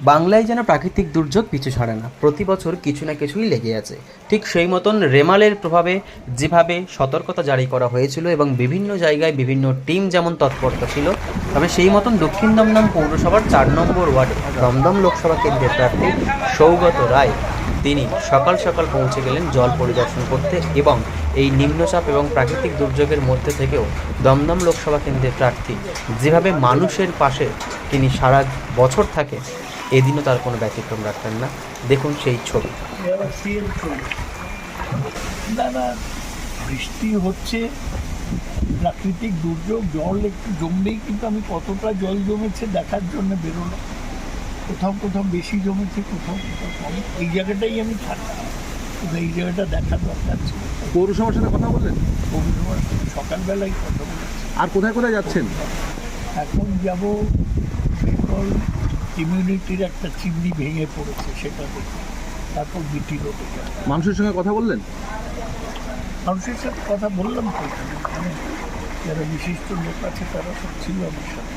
বাংলায় যেন প্রাকৃতিক দুর্যোগ পিছু ছাড়ে না, প্রতি বছর কিছু না কিছুই লেগে আছে। ঠিক সেই মতন রেমালের প্রভাবে যেভাবে সতর্কতা জারি করা হয়েছিল এবং বিভিন্ন জায়গায় বিভিন্ন টিম যেমন তৎপরতা ছিল, তবে সেই মতন দক্ষিণ দমদম পৌরসভার চার নম্বর ওয়ার্ডে দমদম লোকসভা কেন্দ্রের প্রার্থী সৌগত রায়, তিনি সকাল সকাল পৌঁছে গেলেন জল পরিদর্শন করতে এবং এই নিম্নচাপ এবং প্রাকৃতিক দুর্যোগের মধ্যে থেকেও দমদম লোকসভা কেন্দ্রের প্রার্থী যেভাবে মানুষের পাশে তিনি সারা বছর থাকে এদিনও তার কোনো ব্যতিক্রম রাখতেন না। দেখুন সেই ছবি। না না বৃষ্টি হচ্ছে প্রাকৃতিক দুর্যোগ জল একটু জমলেই কিন্তু আমি কতটা জল জমেছে দেখার জন্য বেরোলাম। কোথাও কোথাও বেশি জমেছে কোথাও কোথাও কম। এই জায়গাটাই আমি থাকি। কিন্তু এই জায়গাটা দেখার দরকার ছিল। পৌরসভার সাথে কথা বললেন? পৌরসভার সাথে সকালবেলায় কথা বলেছি। আর কোথায় কোথায় যাচ্ছেন? এখন যাব বেঙ্গল ইমিউনিটির একটা চিমনি ভেঙে পড়েছে সেটা দেখে তারপর বিটি রোডে মানুষের সঙ্গে কথা বললেন মানুষের সাথে কথা বললাম তো। এখানে যারা বিশিষ্ট লোক আছে তারা সব ছিল আমার সাথে